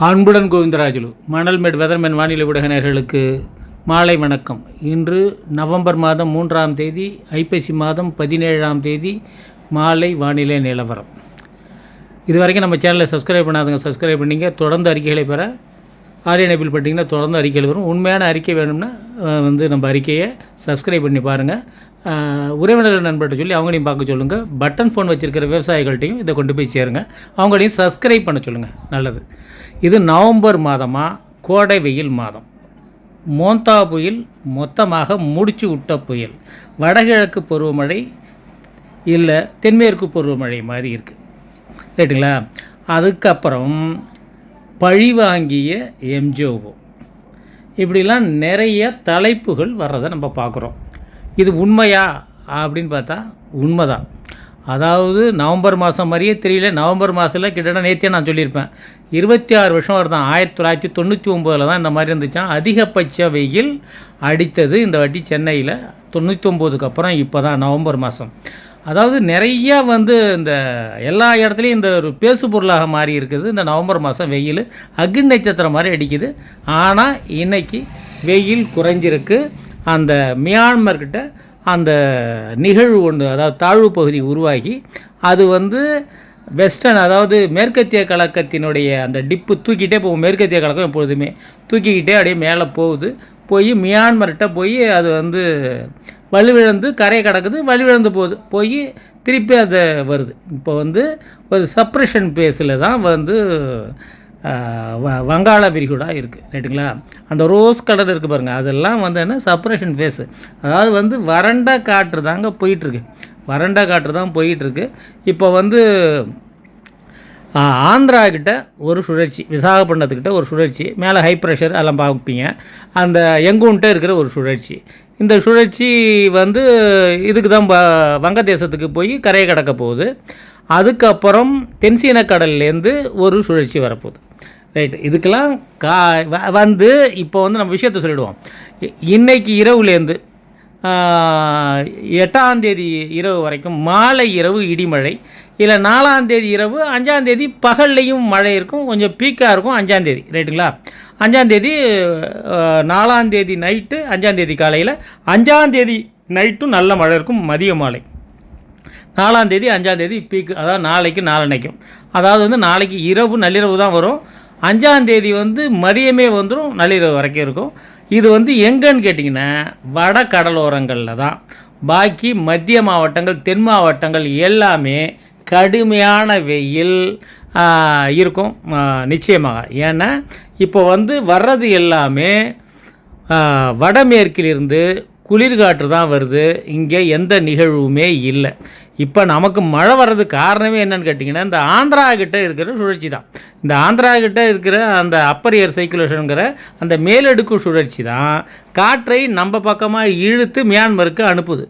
அன்புடன் கோவிந்தராஜுலு மணல்மேடு வெதர்மேன் வானிலை உடகினர்களுக்கு மாலை வணக்கம். இன்று நவம்பர் மாதம் மூன்றாம் தேதி ஐப்பசி மாதம் பதினேழாம் தேதி மாலை வானிலை நிலவரம். இது வரைக்கும் நம்ம சேனலை சப்ஸ்கிரைப் பண்ணாதவங்க சப்ஸ்கிரைப் பண்ணிங்க. தொடர்ந்து அறிக்கைகளை பெற ஆரியன் பில் தொடர்ந்து அறிக்கைகள் வரும். உண்மையான அறிக்கை வேணும்னா வந்து நம்ம அறிக்கையை சப்ஸ்கிரைப் பண்ணி பாருங்கள் உறவினர் நண்பர்கிட்ட சொல்லி அவங்களையும் பார்க்க சொல்லுங்கள் பட்டன் ஃபோன் வச்சுருக்கிற விவசாயிகள்ட்டையும் இதை கொண்டு போய் சேருங்க. அவங்களையும் சப்ஸ்கிரைப் பண்ண சொல்லுங்கள் நல்லது. இது நவம்பர் மாதமாக கோடை வெயில் மாதம். மோந்தா புயல் மொத்தமாக முடிச்சு விட்ட புயல். வடகிழக்கு பருவமழை இல்லை தென்மேற்கு பருவமழை மாதிரி இருக்குது ரைட்டுங்களா அதுக்கப்புறம் பழிவாங்கிய எம்ஜோவோ இப்படிலாம் நிறைய தலைப்புகள் வர்றதை நம்ம பார்க்குறோம். இது உண்மையா? அப்படின்னு பார்த்தா உண்மைதான். அதாவது நவம்பர் மாதம் மாதிரியே தெரியல. நவம்பர் மாதத்தில் கிட்டத்தட்ட நேற்றே நான் சொல்லியிருப்பேன். இருபத்தி ஆறு வருஷம் வருதான். ஆயிரத்தி தொள்ளாயிரத்தி தொண்ணூற்றி ஒம்போதில் தான் இந்த மாதிரி இருந்துச்சான் அதிகபட்ச வெயில் அடித்தது இந்த வாட்டி சென்னையில். தொண்ணூற்றி ஒம்போதுக்கு அப்புறம் இப்போ தான் நவம்பர் மாதம் அதாவது நிறையா வந்து இந்த எல்லா இடத்துலையும் இந்த ஒரு பேசு பொருளாக மாறி இருக்குது. இந்த நவம்பர் மாதம் வெயில் அக்னி நட்சத்திரம் மாதிரி அடிக்குது. ஆனால் இன்றைக்கி வெயில் குறைஞ்சிருக்கு. அந்த மியான்மர்கிட்ட அந்த நிகழ்வு ஒன்று அதாவது தாழ்வு பகுதி உருவாகி அது வந்து வெஸ்டர்ன் அதாவது மேற்கத்திய கழகத்தினுடைய அந்த டிப்பு தூக்கிட்டே போகும். மேற்கத்திய கழகம் எப்பொழுதுமே தூக்கிக்கிட்டே அப்படியே மேலே போகுது. போய் மியான்மர்கிட்ட போய் அது வந்து வலுவிழந்து கரையை கிடக்குது வலுவிழந்து போகுது. போய் திருப்பி அது வருது. இப்போ வந்து ஒரு சப்ரேஷன் பேஸில் தான் வந்து வ வங்காள விரிகுடா இருக்குது ரைட்டுங்களா அந்த ரோஸ் கலர் இருக்குது பாருங்கள் அதெல்லாம் வந்து என்ன? சப்ரேஷன் ஃபேஸு அதாவது வந்து வறண்ட காற்று தாங்க போயிட்டுருக்கு. வறண்ட காற்று தான் போயிட்டுருக்கு. இப்போ வந்து ஆந்திரா கிட்ட ஒரு சுழற்சி விசாகப்பட்டினத்துக்கிட்ட ஒரு சுழற்சி மேலே ஹை ப்ரெஷர் அதெல்லாம் பார்ப்பீங்க. அந்த எங்கூன்ட்டே இருக்கிற ஒரு சுழற்சி. இந்த சுழற்சி வந்து இதுக்கு தான் வங்கதேசத்துக்கு போய் கரையை கடக்க போகுது. அதுக்கப்புறம் தென்சீன கடல்லேருந்து ஒரு சுழற்சி வரப்போகுது. ரைட் இதுக்கெல்லாம் கா வ- வந்து இப்போ வந்து நம்ம விஷயத்த சொல்லிடுவோம். இன்றைக்கி இரவுலேருந்து எட்டாந்தேதி இரவு வரைக்கும் மாலை இரவு இடிமழை. இல்லை நாலாந்தேதி இரவு அஞ்சாந்தேதி பகல்லையும் மழை இருக்கும் கொஞ்சம் பீக்காக இருக்கும் அஞ்சாந்தேதி ரைட்டுங்களா அஞ்சாந்தேதி நாலாந்தேதி நைட்டு அஞ்சாந்தேதி காலையில் அஞ்சாந்தேதி நைட்டும் நல்ல மழை இருக்கும் மதிய மாலை. நாலாந்தேதி அஞ்சாந்தேதி பீக்கு அதாவது நாளைக்கு நாளன்னைக்கும். அதாவது வந்து நாளைக்கு இரவு நள்ளிரவு தான் வரும். அஞ்சாந்தேதி வந்து மதியமே வந்துடும் நள்ளிரவு வரைக்கும் இருக்கும். இது வந்து எங்கன்னு கேட்டிங்கன்னா வட கடலோரங்களில் தான். பாக்கி மத்திய மாவட்டங்கள் தென் மாவட்டங்கள் எல்லாமே கடுமையான வெயில் இருக்கும் நிச்சயமாக. ஏன்னா இப்போ வந்து வர்றது எல்லாமே வடமேற்கிலிருந்து குளிர்காற்று தான் வருது. இங்கே எந்த நிகழ்வுமே இல்லை. இப்போ நமக்கு மழை வர்றதுக்கு காரணமே என்னன்னு கேட்டிங்கன்னா இந்த ஆந்திரா கிட்டே இருக்கிற சுழற்சி தான். இந்த ஆந்திரா கிட்டே இருக்கிற அந்த அப்பர் ஏர் சைக்குலேஷனுங்கிற அந்த மேலடுக்கு சுழற்சி தான் காற்றை நம்ம பக்கமாக இழுத்து மியான்மருக்கு அனுப்புது.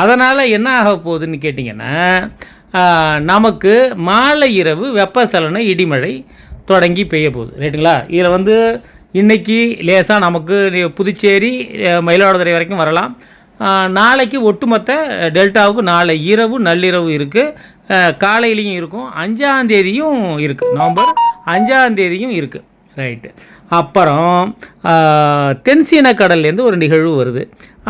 அதனால் என்ன ஆக போகுதுன்னு கேட்டிங்கன்னா நமக்கு மாலை இரவு வெப்பசலன இடிமழை தொடங்கி பெய்ய போகுது. ரைட்டுங்களா இதில் வந்து இன்னைக்கு லேசாக நமக்கு புதுச்சேரி மயிலாடுதுறை வரைக்கும் வரலாம். நாளைக்கு ஒட்டுமொத்த டெல்டாவுக்கு நாளை இரவு நள்ளிரவு இருக்குது காலையிலையும் இருக்கும். அஞ்சாந்தேதியும் இருக்குது நவம்பர் அஞ்சாந்தேதியும் இருக்குது ரைட்டு அப்புறம் தென்சீன கடல்லேருந்து ஒரு நிகழ்வு வருது.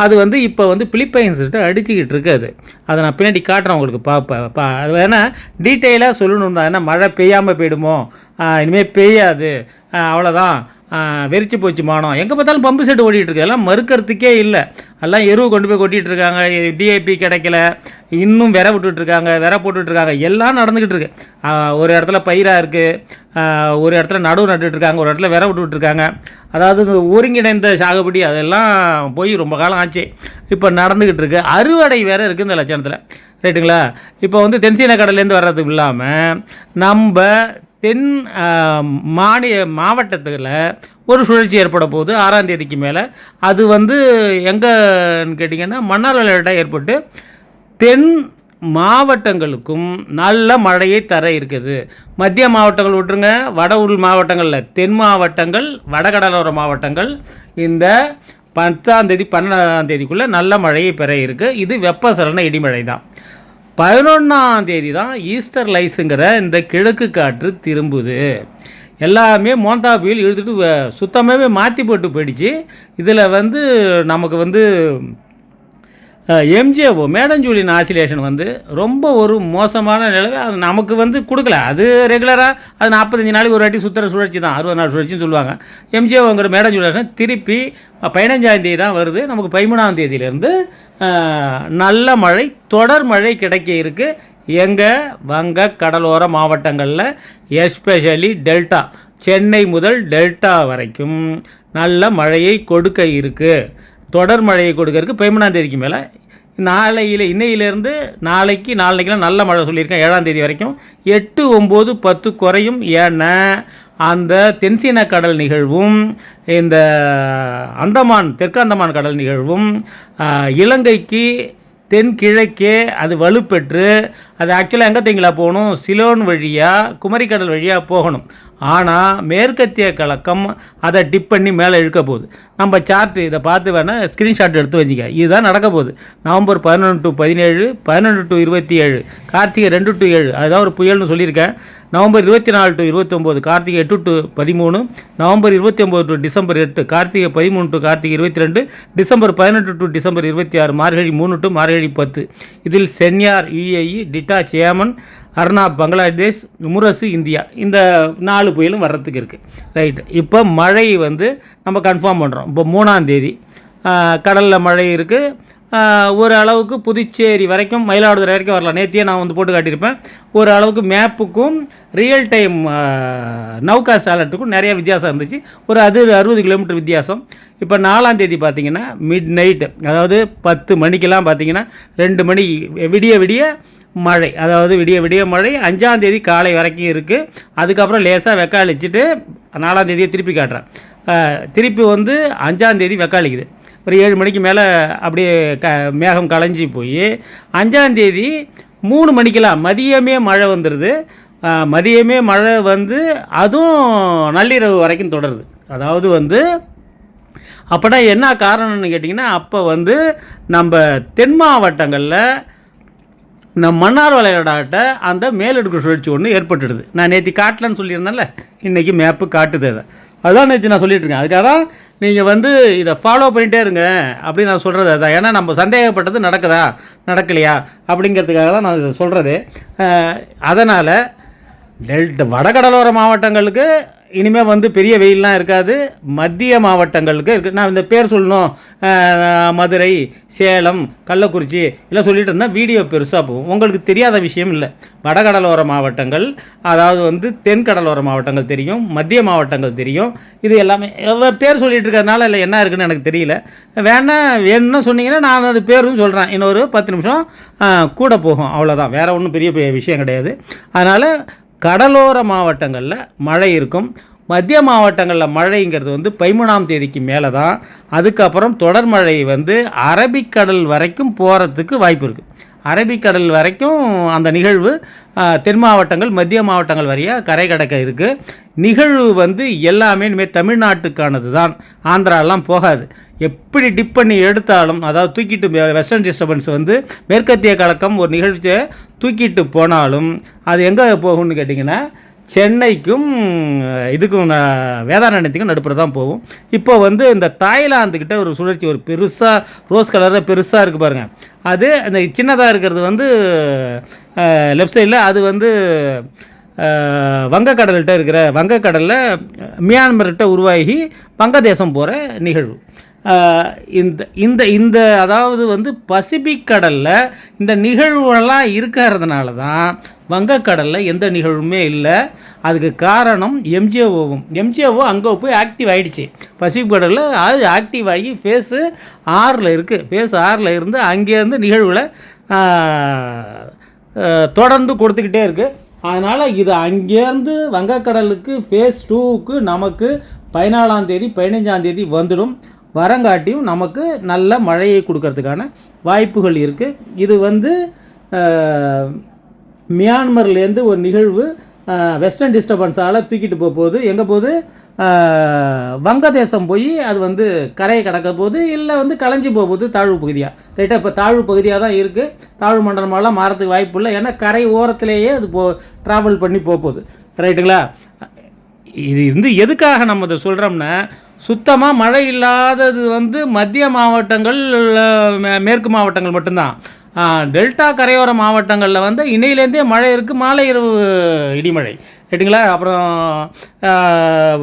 அது வந்து இப்போ வந்து பிலிப்பைன்ஸ்கிட்ட அடிச்சுக்கிட்டு இருக்கு அது. அதை நான் பின்னாடி காட்டுறேன் உங்களுக்கு. பார்ப்பேன் பா அது வேணால் டீட்டெயிலாக சொல்லணும் தான் ஏன்னா மழை பெய்யாமல் போயிடுமோ? இனிமேல் பெய்யாது. அவ்வளோதான் வெறிச்சு போச்சு மானம். எங்கே பார்த்தாலும் பம்பு செட்டு ஓடிட்டுருக்கு எல்லாம் மறுக்கிறதுக்கே இல்லை. எல்லாம் எருவு கொண்டு போய் கொட்டிட்டு இருக்காங்க. டிஐபி கிடைக்கல. இன்னும் விர விட்டுட்ருக்காங்க விர போட்டுட்ருக்காங்க எல்லாம் நடந்துக்கிட்டு இருக்கு. ஒரு இடத்துல பயிராக இருக்குது ஒரு இடத்துல நடுவு நட்டுட்ருக்காங்க ஒரு இடத்துல விர விட்டுட்ருக்காங்க அதாவது இந்த ஒருங்கிணைந்த சாகுபடி அதெல்லாம் போய் ரொம்ப காலம் ஆச்சு. இப்போ நடந்துக்கிட்டு இருக்கு. அறுவடை வேறு இருக்குது இந்த லட்சணத்தில். ரைட்டுங்களா இப்போ வந்து தென்சீன கடல்லேருந்து வர்றது இல்லாமல் நம்ம தென் மாநில மாவட்டத்தில் ஒரு சுழற்சி ஏற்பட போகுது. ஆறாம் தேதிக்கு மேலே. அது வந்து எங்கன்னு கேட்டிங்கன்னா மணால் ஏற்பட்டு தென் மாவட்டங்களுக்கும் நல்ல மழையை தர இருக்குது. மத்திய மாவட்டங்கள் விட்டுருங்க. வட உள் மாவட்டங்களில் தென் மாவட்டங்கள் வடகடலோர மாவட்டங்கள் இந்த பத்தாம் தேதி பன்னெண்டாம் தேதிக்குள்ளே நல்ல மழையை பெற இருக்குது இது வெப்பசலன இடிமழை தான் பதினொன்றாம் தேதி தான் ஈஸ்டர் லைஸுங்கிற இந்த கிழக்கு காற்று திரும்புது. எல்லாமே மோந்தா புயல் இழுத்துட்டு வ- சுத்தமாகவே மாற்றி போட்டு போயிடுச்சு. இதில் வந்து நமக்கு வந்து எம்ஜிஓ மேடஞ்சூலின் ஆசிலேஷன் வந்து ரொம்ப ஒரு மோசமான நிலவை அது நமக்கு வந்து கொடுக்கல. அது ரெகுலராக அது நாற்பத்தஞ்சு நாளைக்கு ஒரு வாட்டி சுற்றுற சுழற்சி தான். அறுபது நாள் சுழற்சின்னு சொல்லுவாங்க. எம்ஜிஓங்கிற மேடஞ்சூலேஷன் திருப்பி பதினஞ்சாந்தேதி தான் வருது. நமக்கு பதிமூணாம் தேதியிலேருந்து நல்ல மழை தொடர் மழை கிடைக்க இருக்குது எங்கள் வங்க கடலோர மாவட்டங்களில் எஸ்பெஷலி டெல்டா சென்னை முதல் டெல்டா வரைக்கும் நல்ல மழையை கொடுக்க இருக்குது தொடர் மழையை கொடுக்கறதுக்கு பதிமூணாம் தேதிக்கு மேலே நாளையில் இன்னையிலேருந்து நாளைக்கு நாளைக்கெல்லாம் நல்ல மழை சொல்லியிருக்கேன் ஏழாம் தேதி வரைக்கும். எட்டு ஒம்பது பத்து குறையும். ஏன்னா அந்த தென்சீன கடல் நிகழ்வும் இந்த அந்தமான் தெற்கு அந்தமான் கடல் நிகழ்வும் இலங்கைக்கு தென்கிழக்கே அது வலுப்பெற்று அது ஆக்சுவலாக எங்கே தீங்களா போகணும்? சிலோன் வழியாக குமரிக்கடல் வழியாக போகணும். ஆனால் மேற்கத்திய கலக்கம் அதை டிப் பண்ணி மேலே இழுக்க போகுது. நம்ம சார்ட் இதை பார்த்து வேணால் ஸ்க்ரீன்ஷாட் எடுத்து வச்சுக்க இதுதான் நடக்க போகுது. நவம்பர் பதினொன்று டு பதினேழு பதினொன்று டு இருபத்தி ஏழு கார்த்திகை ரெண்டு டு ஏழு. அதுதான் ஒரு புயல்னு சொல்லியிருக்கேன். நவம்பர் இருபத்தி நாலு டு இருபத்தொம்போது கார்த்திகை எட்டு டு பதிமூணு நவம்பர் இருபத்தி ஒம்பது டு டிசம்பர் எட்டு கார்த்திகை பதிமூணு டு கார்த்திகை இருபத்தி ரெண்டு டிசம்பர் பதினெட்டு டு டிசம்பர் இருபத்தி ஆறு மார்கழி மூணு டு மார்கழி பத்து. இதில் சென்யார் யுஏஇ டிட்டாச் ஏமன் அர்னாப் பங்களாதேஷ் முரசு இந்தியா. இந்த நாலு புயலும் வர்றதுக்கு இருக்குது ரைட் இப்போ மழை வந்து நம்ம கன்ஃபார்ம் பண்ணுறோம் இப்போ மூணாந்தேதி கடலில் மழை இருக்குது ஒரு அளவுக்கு புதுச்சேரி வரைக்கும் மயிலாடுதுறை வரைக்கும் வரலாம். நேத்தியே நான் வந்து போட்டு காட்டியிருப்பேன். ஒரு அளவுக்கு மேப்புக்கும் ரியல் டைம் நௌகா சாலட்டுக்கும் நிறைய வித்தியாசம் இருந்துச்சு. ஒரு அது அறுபது கிலோமீட்டர் வித்தியாசம். இப்போ நாலாம் தேதி பார்த்தீங்கன்னா மிட் நைட்டு அதாவது பத்து மணிக்கெல்லாம் பார்த்தீங்கன்னா ரெண்டு மணி விடிய விடிய மழை. அதாவது விடிய விடிய மழை. அஞ்சாம் தேதி காலை வரைக்கும் இருக்குது அதுக்கப்புறம் லேசாக வெக்காளிச்சிட்டு நாலாம் தேதியை திருப்பி காட்டுறேன். திருப்பி வந்து அஞ்சாம் தேதி வெக்காளிக்குது. ஒரு ஏழு மணிக்கு மேலே அப்படியே க மேகம் கலைஞ்சி போய் அஞ்சாந்தேதி மூணு மணிக்கெல்லாம் மதியமே மழை வந்துடுது மதியமே மழை வந்து அதுவும் நள்ளிரவு வரைக்கும் தொடருது. அதாவது வந்து அப்போனா என்ன காரணம்னு கேட்டிங்கன்னா அப்போ வந்து நம்ம தென் மாவட்டங்களில் நம் மன்னார் வளைகுடாட்ட அந்த மேலடுக்கு சுழற்சி ஒன்று ஏற்பட்டுடுது. நான் நேற்று காட்டலன்னு சொல்லியிருந்தேன்ல இன்றைக்கி மேப்பு காட்டுது அதை. அதான் நேற்று நான் சொல்லிட்டு இருக்கேன். அதுக்காக தான் நீங்கள் வந்து இதை ஃபாலோ பண்ணிகிட்டே இருங்க அப்படின்னு நான் சொல்கிறது அதான். ஏன்னா நம்ம சந்தேகப்பட்டது நடக்குதா? நடக்கலையா? அப்படிங்கிறதுக்காக தான் நான் இதை சொல்கிறது அதனால் டெல்ட் வடகடலோர மாவட்டங்களுக்கு இனிமேல் வந்து பெரிய வெயிலெலாம் இருக்காது. மத்திய மாவட்டங்களுக்கு இருக்குது நான் இந்த பேர் சொல்லணும். மதுரை சேலம் கள்ளக்குறிச்சி இல்லை சொல்லிட்டு இருந்தால் வீடியோ பெருசாக போகும். உங்களுக்கு தெரியாத விஷயம் இல்லை. வடகடலோர மாவட்டங்கள் அதாவது வந்து தென் கடலோர மாவட்டங்கள் தெரியும் மத்திய மாவட்டங்கள் தெரியும். இது எல்லாமே எவ்வளோ பேர் சொல்லிகிட்டு இருக்கிறதுனால இல்லை என்ன இருக்குன்னு எனக்கு தெரியல. வேணா வேணும்னு சொன்னீங்கன்னா நான் அது பேரும் சொல்கிறேன் இன்னொரு பத்து நிமிஷம் கூட போகும். அவ்வளோதான் வேறு ஒன்றும் பெரிய பெரிய விஷயம் கிடையாது. அதனால் கடலோர மாவட்டங்களில் மழை இருக்கும். மத்திய மாவட்டங்களில் மழைங்கிறது வந்து பதிமூணாம் தேதிக்கு மேலே தான் அதுக்கப்புறம் தொடர் மழை வந்து அரபிக்கடல் வரைக்கும் போகிறதுக்கு வாய்ப்பு இருக்குது அரபிக்கடல் வரைக்கும் அந்த நிகழ்வு தென் மாவட்டங்கள் மத்திய மாவட்டங்கள் வரையாக கரை கடக்க இருக்குது நிகழ்வு வந்து எல்லாமே இனிமேல் தமிழ்நாட்டுக்கானது தான். ஆந்திராலாம் போகாது. எப்படி டிப் பண்ணி எடுத்தாலும் அதாவது தூக்கிட்டு வெஸ்டர்ன் டிஸ்டர்பன்ஸ் வந்து மேற்கத்திய கலக்கம் ஒரு நிகழ்ச்சியை தூக்கிட்டு போனாலும் அது எங்கே போகும்னு கேட்டிங்கன்னா சென்னைக்கும் இதுக்கும் வேதாரண்யத்துக்கும் நடுப்புற தான் போகும். இப்போ வந்து இந்த தாய்லாந்துக்கிட்ட ஒரு சுழற்சி ஒரு பெருசாக ரோஸ் கலரில் பெருசாக இருக்குது பாருங்கள் அது அந்த சின்னதாக இருக்கிறது வந்து லெஃப்ட் சைடில் அது வந்து வங்கக்கடல்கிட்ட இருக்கிற வங்கக்கடலில் மியான்மர்கிட்ட உருவாகி வங்கதேசம் போகிற நிகழ்வு. இந்த இந்த இந்த அதாவது வந்து பசிபிக் கடலில் இந்த நிகழ்வுகள்லாம் இருக்கிறதுனால தான் வங்கக்கடலில் எந்த நிகழ்வுமே இல்லை. அதுக்கு காரணம் எம்ஜிஓவும் எம்ஜிஓ அங்கே போய் ஆக்டிவ் ஆகிடுச்சு பசிபிக் கடலில் அது ஆக்டிவ் ஆகி ஃபேஸு ஆறில் இருக்குது ஃபேஸ் ஆறில் இருந்து அங்கேருந்து நிகழ்வுகளை தொடர்ந்து கொடுத்துக்கிட்டே இருக்குது அதனால் இது அங்கேருந்து வங்கக்கடலுக்கு ஃபேஸ் டூவுக்கு நமக்கு பதினாலாம் தேதி பதினஞ்சாம் தேதி வந்துடும். வரங்காட்டியும் நமக்கு நல்ல மழையை கொடுக்கறதுக்கான வாய்ப்புகள் இருக்குது இது வந்து மியான்மர்லேருந்து ஒரு நிகழ்வு வெஸ்டர்ன் டிஸ்டர்பன்ஸால் தூக்கிட்டு போக போகுது. எங்கே போகுது? வங்கதேசம் போய் அது வந்து கரையை கடக்க போகுது. இல்லை வந்து கலைஞ்சி போக போகுது தாழ்வு பகுதியாக ரைட்டாக இப்போ தாழ்வு பகுதியாக தான் இருக்குது தாழ்வு மண்டலமெல்லாம் மாறத்துக்கு வாய்ப்பு இல்லை. ஏன்னா கரை ஓரத்திலேயே அது போ ட்ராவல் பண்ணி போக போகுது. ரைட்டுங்களா? இது வந்து எதுக்காக நம்ம இதை சொல்கிறோம்னா சுத்தமாக மழை இல்லாதது வந்து மத்திய மாவட்டங்கள் மே- மேற்கு மாவட்டங்கள் மட்டும்தான். டெல்டா கரையோர மாவட்டங்களில் வந்து இன்னையிலேருந்தே மழை இருக்குது மாலை இரவு இடிமழை. ரைட்டுங்களா அப்புறம்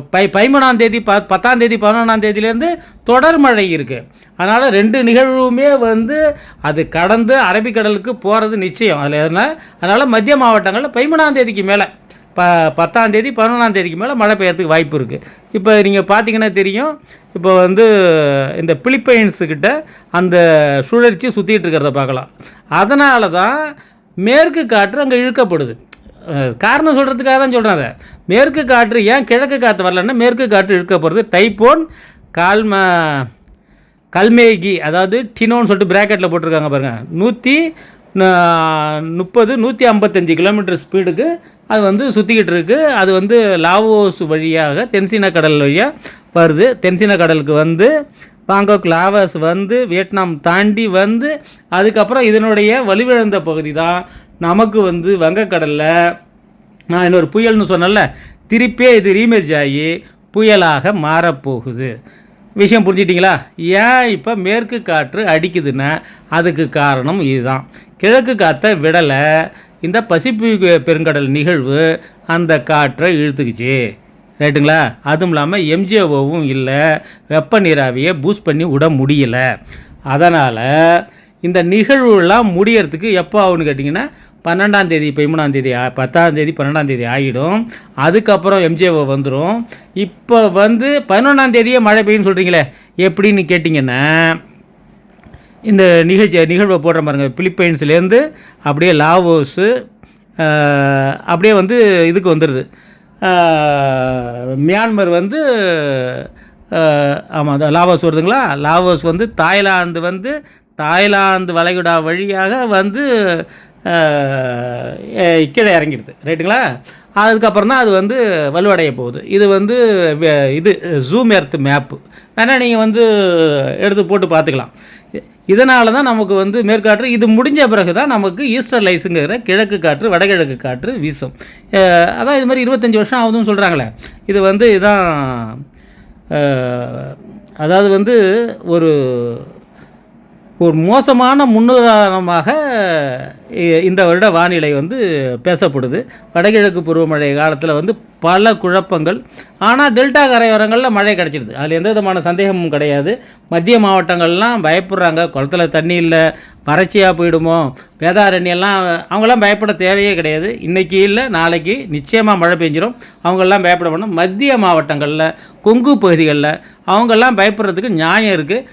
பை பதிமூணாம் தேதி ப பத்தாம் தேதி பதினொன்றாம் தேதியிலேருந்து தொடர் மழை இருக்குது அதனால் ரெண்டு நிகழ்வுமே வந்து அது கடந்து அரபிக்கடலுக்கு போகிறது நிச்சயம். அதில் எதுனா அதனால் மத்திய மாவட்டங்களில் பதிமூணாம் தேதிக்கு மேலே ப பத்தாந்தேதி பதினொன்றாந்தேதிக்கு மேலே மழை பெய்யறதுக்கு வாய்ப்பு இருக்குது இப்போ நீங்கள் பார்த்தீங்கன்னா தெரியும் இப்போ வந்து இந்த பிலிப்பைன்ஸுக்கிட்ட அந்த சுழற்சி சுற்றிட்டு இருக்கிறத பார்க்கலாம் அதனால தான் மேற்கு காற்று அங்கே இழுக்கப்படுது. காரணம் சொல்கிறதுக்காக தான் சொல்கிறேன் அதை. மேற்கு காற்று ஏன் கிழக்கு காற்று வரலன்னா மேற்கு காற்று இழுக்கப்படுது. டைப்போன் கால்ம கல்மேகி அதாவது டினோன்னு சொல்லிட்டு ப்ராக்கெட்டில் போட்டிருக்காங்க பாருங்கள் நூற்றி முப்பது நூற்றி ஐம்பத்தஞ்சு கிலோமீட்டர் ஸ்பீடுக்கு அது வந்து சுற்றிக்கிட்டு இருக்குது அது வந்து லாவோஸ் வழியாக தென்சீன கடல் வழியாக வருது. தென்சீன கடலுக்கு வந்து பாங்காக் லாவாஸ் வந்து வியட்நாம் தாண்டி வந்து அதுக்கப்புறம் இதனுடைய வலுவிழந்த பகுதி தான் நமக்கு வந்து வங்கக்கடலில் நான் இன்னொரு புயல்னு சொன்னேன்ல திருப்பியே இது ரீமேஜ் ஆகி புயலாக மாறப்போகுது. விஷயம் புரிஞ்சிட்டிங்களா? ஏன் இப்போ மேற்கு காற்று அடிக்குதுன்னா அதுக்கு காரணம் இதுதான். கிழக்கு காற்றை விடலை. இந்த பசிபிக் பெருங்கடல் நிகழ்வு அந்த காற்றை இழுத்துக்குச்சு. ரைட்டுங்களா? அதுவும் இல்லாமல் எம்ஜிஓவும் இல்லை. வெப்ப நீராவியை பூஸ்ட் பண்ணி விட முடியலை. அதனால் இந்த நிகழ்வுலாம் முடியறதுக்கு எப்போ ஆகுன்னு கேட்டிங்கன்னா பன்னெண்டாம் தேதி பதிமூணாம் தேதி பத்தாம் தேதி பன்னெண்டாம் தேதி ஆகிடும். அதுக்கப்புறம் எம்ஜிஓ வந்துடும் இப்போ வந்து பதினொன்றாம் தேதியே மழை பெய்யும்னு சொல்கிறீங்களே எப்படின்னு கேட்டிங்கன்னா இந்த நிகழ்ச்சி நிகழ்வை போடுற பாருங்க பிலிப்பைன்ஸ்லேருந்து அப்படியே லாவோஸு அப்படியே வந்து இதுக்கு வந்துடுது மியான்மர் வந்து ஆமாம் லாவோஸ் வருதுங்களா? லாவோஸ் வந்து தாய்லாந்து வந்து தாய்லாந்து வளைகுடா வழியாக வந்து கீழே இறங்கிடுது. ரைட்டுங்களா? அதுக்கப்புறம் தான் அது வந்து வலுவடைய போகுது. இது வந்து இது ஜூம் எர்த் மேப்பு வேணால் நீங்கள் வந்து எடுத்து போட்டு பார்த்துக்கலாம். இதனால தான் நமக்கு வந்து மேற்காற்று இது முடிஞ்ச பிறகு தான் நமக்கு ஈஸ்டர் லைஸுங்கிற கிழக்கு காற்று வடகிழக்கு காற்று வீசும். அதான் இது மாதிரி இருபத்தஞ்சி வருஷம் ஆகுதுன்னு சொல்கிறாங்களே இது வந்து இதான் அதாவது வந்து ஒரு ஒரு மோசமான முன்னுதாரணமாக இந்த வருட வானிலை வந்து பேசப்படுது. வடகிழக்கு பருவமழை காலத்தில் வந்து பல குழப்பங்கள். ஆனால் டெல்டா கரையோரங்களில் மழை கிடச்சிடுது அதில் எந்த விதமான சந்தேகமும் கிடையாது. மத்திய மாவட்டங்கள்லாம் பயப்படுறாங்க. குளத்துல தண்ணி இல்லை வறட்சியாக போயிடுமோ வேதாரண்யெல்லாம் அவங்கெல்லாம் பயப்பட தேவையே கிடையாது. இன்றைக்கி இல்லை நாளைக்கு நிச்சயமாக மழை பெஞ்சிரும். அவங்கெல்லாம் பயப்பட வேணும். மத்திய மாவட்டங்களில் கொங்கு பகுதிகளில் அவங்கெல்லாம் பயப்படுறதுக்கு நியாயம் இருக்குது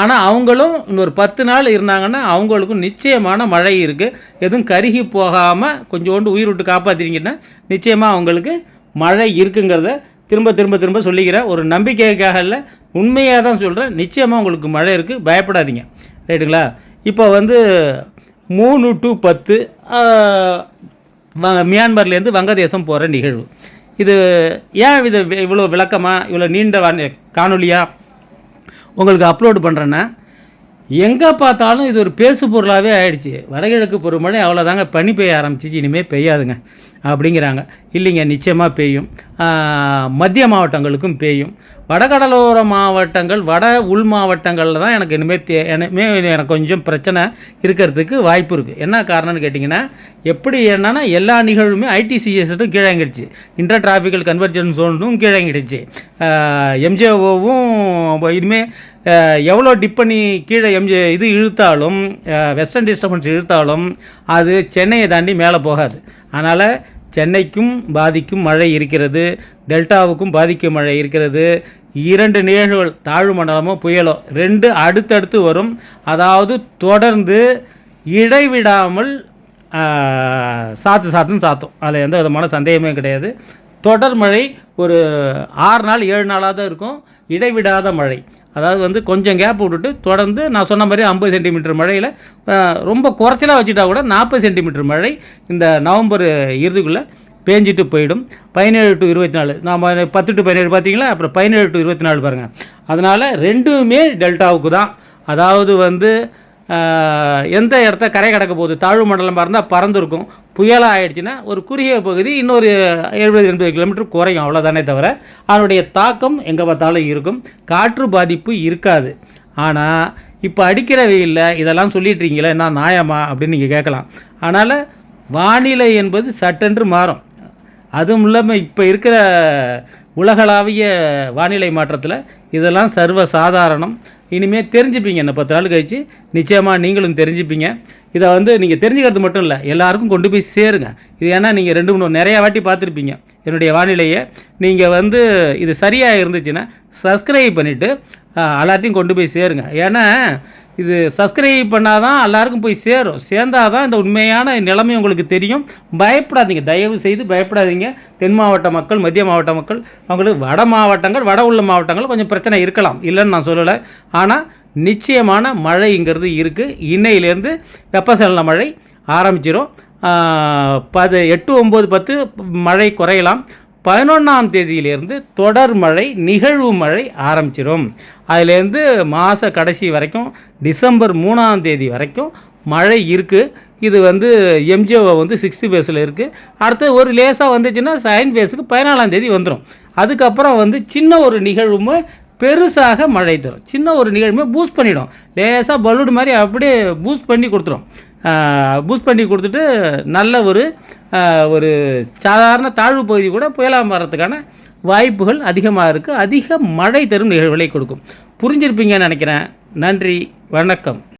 ஆனால் அவங்களும் இன்னொரு பத்து நாள் இருந்தாங்கன்னா அவங்களுக்கும் நிச்சயமான மழை இருக்குது எதுவும் கருகி போகாமல் கொஞ்சோண்டு உயிர் விட்டு காப்பாற்றிட்டீங்கன்னா நிச்சயமாக அவங்களுக்கு மழை இருக்குங்கிறத திரும்ப திரும்ப திரும்ப சொல்லிக்கிறேன் ஒரு நம்பிக்கைக்காக இல்லை உண்மையாக தான் சொல்கிறேன் நிச்சயமாக உங்களுக்கு மழை இருக்குது பயப்படாதீங்க. ரைட்டுங்களா? இப்போ வந்து மூணு டு பத்து மியான்மர்லேருந்து வங்கதேசம் போகிற நிகழ்வு. இது ஏன் இது இவ்வளோ விளக்கமாக இவ்வளோ நீண்ட காணொலியாக காணொளியா? உங்களுக்கு அப்லோடு பண்ணுறேன்னா எங்கே பார்த்தாலும் இது ஒரு பேசு பொருளாகவே ஆயிடுச்சு. வடகிழக்கு பருவமழை அவ்வளோதாங்க பனி பெய்ய ஆரம்பிச்சிச்சு இனிமேல் பெய்யாதுங்க அப்படிங்கிறாங்க. இல்லைங்க நிச்சயமாக பெய்யும். மத்திய மாவட்டங்களுக்கும் பெய்யும். வடகடலோர மாவட்டங்கள் வட உள் மாவட்டங்களில் தான் எனக்கு இனிமேல் தே இனிமே எனக்கு கொஞ்சம் பிரச்சனை இருக்கிறதுக்கு வாய்ப்பு இருக்குது என்ன காரணம்னு கேட்டிங்கன்னா எப்படி என்னன்னா எல்லா நிகழ்வுமே ஐடிசிஎஸ்ட்டும் கீழங்கிடுச்சு இன்டர் டிராஃபிக்கல் கன்வர்ஜன் ஜோனும் கீழங்கிடுச்சு எம்ஜிஓவும் இனிமேல் எவ்வளோ டிப் பண்ணி கீழே எம்ஜே இது இழுத்தாலும் வெஸ்டர்ன் டிஸ்டர்பன்ஸ் இழுத்தாலும் அது சென்னையை தாண்டி மேலே போகாது. அதனால் சென்னைக்கும் பாதிக்கும் மழை இருக்கிறது டெல்டாவுக்கும் பாதிக்கும் மழை இருக்கிறது இரண்டு நிகழ்வுகள் தாழ்வு மண்டலமோ புயலோ ரெண்டு அடுத்தடுத்து வரும். அதாவது தொடர்ந்து இடைவிடாமல் சாத்து சாத்துன்னு சாத்தும். அதில் எந்த விதமான சந்தேகமே கிடையாது. தொடர் மழை ஒரு ஆறு நாள் ஏழு நாளாக தான் இருக்கும். இடைவிடாத மழை. அதாவது வந்து கொஞ்சம் கேப் விட்டுட்டு தொடர்ந்து நான் சொன்ன மாதிரி ஐம்பது சென்டிமீட்டர் மழையில் ரொம்ப குறைச்சலாக வச்சுட்டா கூட நாற்பது சென்டிமீட்டர் மழை இந்த நவம்பர் இறுதிக்குள்ளே பேஞ்சிட்டு போயிடும். பதினேழு டு இருபத்தி நாலு நாம் பத்து டு பதினேழு பார்த்தீங்களா? அப்புறம் பதினேழு டு இருபத்தி நாலு பாருங்கள் அதனால் ரெண்டுமே டெல்டாவுக்கு தான். அதாவது வந்து எந்த இடத்த கரை கடக்க போகுது? தாழ்வு மண்டலமாக இருந்தால் பறந்துருக்கும். புயலாக ஆயிடுச்சுன்னா ஒரு குறுகிய பகுதி இன்னொரு எழுபது எண்பது கிலோமீட்டர் குறையும். அவ்வளோதானே தவிர அதனுடைய தாக்கம் எங்கே பார்த்தாலும் இருக்கும். காற்று பாதிப்பு இருக்காது. ஆனால் இப்போ அடிக்கிற வெயிலில் இதெல்லாம் சொல்லிட்டு நான் என்ன நியாயமா அப்படின்னு நீங்கள் கேட்கலாம். அதனால் வானிலை என்பது சட்டென்று மாறும். அதுவும் இல்லாமல் இப்போ இருக்கிற உலகளாவிய வானிலை மாற்றத்தில் இதெல்லாம் சர்வ சாதாரணம் இனிமேல் தெரிஞ்சுப்பீங்க. இன்னும் பத்து நாள் கழித்து நிச்சயமாக நீங்களும் தெரிஞ்சுப்பீங்க. இதை வந்து நீங்கள் தெரிஞ்சுக்கிறது மட்டும் இல்லை எல்லாருக்கும் கொண்டு போய் சேருங்க. இது ஏன்னா நீங்கள் ரெண்டு மூணு நிறையா வாட்டி பார்த்துருப்பீங்க. என்னுடைய வானிலையை. நீங்கள் வந்து இது சரியாக இருந்துச்சுன்னா சப்ஸ்கிரைப் பண்ணிவிட்டு எல்லாத்தையும் கொண்டு போய் சேருங்க. ஏன்னா இது சப்ஸ்கிரைப் பண்ணால் தான் எல்லாருக்கும் போய் சேரும். சேர்ந்தால் தான் இந்த உண்மையான நிலைமை உங்களுக்கு தெரியும். பயப்படாதீங்க. தயவு செய்து பயப்படாதீங்க. தென் மாவட்ட மக்கள் மத்திய மாவட்ட மக்கள் அவங்களுக்கு வட மாவட்டங்கள் வட உள்ள மாவட்டங்கள் கொஞ்சம் பிரச்சனை இருக்கலாம். இல்லைன்னு நான் சொல்லலை. ஆனால் நிச்சயமான மழைங்கிறது இருக்குது இன்னையிலேருந்து வெப்பசலன மழை ஆரம்பிச்சிடும் பது எட்டு ஒம்பது பத்து மழை குறையலாம். பதினொன்றாம் தேதியிலேருந்து தொடர் மழை நிகழ்வு மழை ஆரம்பிச்சிடும் அதுலேருந்து மாத கடைசி வரைக்கும் டிசம்பர் மூணாம் தேதி வரைக்கும் மழை இருக்குது இது வந்து எம்ஜிஓ வந்து சிக்ஸ்த்து ஃபேஸில் இருக்குது அடுத்து ஒரு லேசாக வந்துச்சுன்னா செகண்ட் ஃபேஸுக்கு பதினாலாம் தேதி வந்துடும் அதுக்கப்புறம் வந்து சின்ன ஒரு நிகழ்வுமே பெருசாக மழை தரும். சின்ன ஒரு நிகழ்வுமே பூஸ்ட் பண்ணிடும். லேசாக பலூன் மாதிரி அப்படியே பூஸ்ட் பண்ணி கொடுத்துரும். பூஸ்ட் பண்ணி கொடுத்துட்டு நல்ல ஒரு ஒரு சாதாரண தாழ்வு பகுதி கூட புயலாக மாறத்துக்கான வாய்ப்புகள் அதிகமாக இருக்குது அதிக மழை தரும் நிகழ்வுகளை கொடுக்கும். புரிஞ்சிருப்பீங்கன்னு நினைக்கிறேன். நன்றி. வணக்கம்.